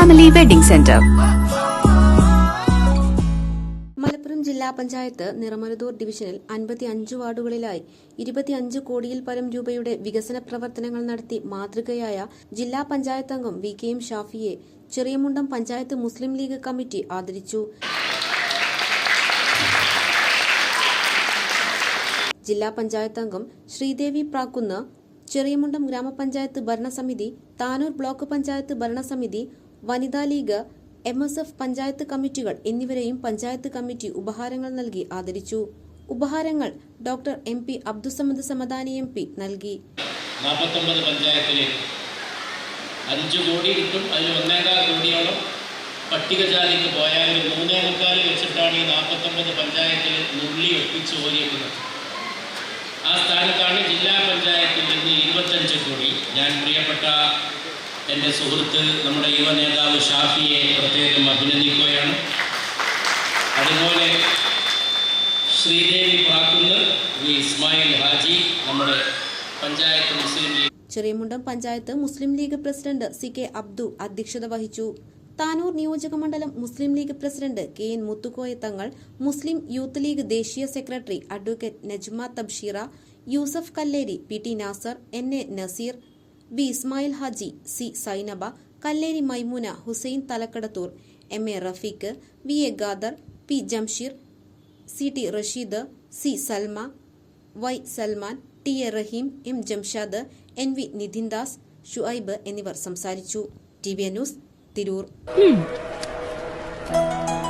Family wedding centre Malappuram ജില്ലാ പഞ്ചായത്ത് നിറമലതൂർ ഡിവിഷനിൽ അൻപത്തി അഞ്ച് വാർഡുകളിലായി ഇരുപത്തിയഞ്ച് കോടിയിൽ പരം രൂപയുടെ വികസന പ്രവർത്തനങ്ങൾ നടത്തി മാതൃകയായ ജില്ലാ പഞ്ചായത്ത് അംഗം വി കെ എം ഷാഫിയെ ചെറിയമുണ്ടം പഞ്ചായത്ത് മുസ്ലിം ലീഗ് കമ്മിറ്റി ആദരിച്ചു. ജില്ലാ പഞ്ചായത്ത് അംഗം ശ്രീദേവി പ്രാക്കുന്ന് ചെറിയമുണ്ടം ഗ്രാമപഞ്ചായത്ത് ഭരണസമിതി താനൂർ ബ്ലോക്ക് പഞ്ചായത്ത് ഭരണസമിതി വനിതാ League M S F panchayat കമ്മിറ്റികൾ എന്നിവരെയും പഞ്ചായത്ത് കമ്മിറ്റി ഉപഹാരങ്ങൾ നൽകി ആദരിച്ചു. ഉപഹാരങ്ങൾ doctor M P Abdussamad Samadani M P നൽകി. നാൽപ്പത്തൊമ്പത് പഞ്ചായത്തിലെ അഞ്ച് കോടി കിട്ടും. അതിൽ ഒന്നേകാൽ കോടിയോളം പട്ടികജാതിക്ക് പോയാൽ മൂന്നേ മുക്കാൽ വെച്ചിട്ടാണ് ഈ നാൽപ്പത്തൊമ്പത് പഞ്ചായത്തിൽ നുള്ളി ഒപ്പിച്ച് ഓരിയേക്കുന്നത്. ആ സ്ഥാനത്താണ് ജില്ലാ പഞ്ചായത്തിൽ നിന്ന് ഇരുപത്തഞ്ച് കോടി. ഞാൻ പ്രിയപ്പെട്ട എന്റെ സുഹൃത്ത് നമ്മുടെ യുവ നേതാവ് ഷാഫിയെ പ്രത്യേകം അഭിനന്ദിക്കുകയാണ്. അതുപോലെ ശ്രീദേവി പ്രാക്കുന്ന് വി ഇസ്മായിൽ ഹാജി നമ്മുടെ panchayat Muslim League Cheriyamundam panchayat Muslim League president C K Abdu അധ്യക്ഷത വഹിച്ചു. താനൂർ നിയോജകമണ്ഡലം Muslim League president K N Muthukoya Thangal Muslim youth League ദേശീയ secretary advocate Najma Tabsheera Yusuf Kalleri P T Nasar N A Naseer V Ismail Haji C Sainaba Kalleri Maimoona Hussain Thalakkadathur M A Rafeeq V A Khader P Jamsheer C T Rasheed C Salma Y Salman T A Rahim M Jamshad N V Nidhindas Shuaib എന്നിവർ സംസാരിച്ചു. T V news Tirur.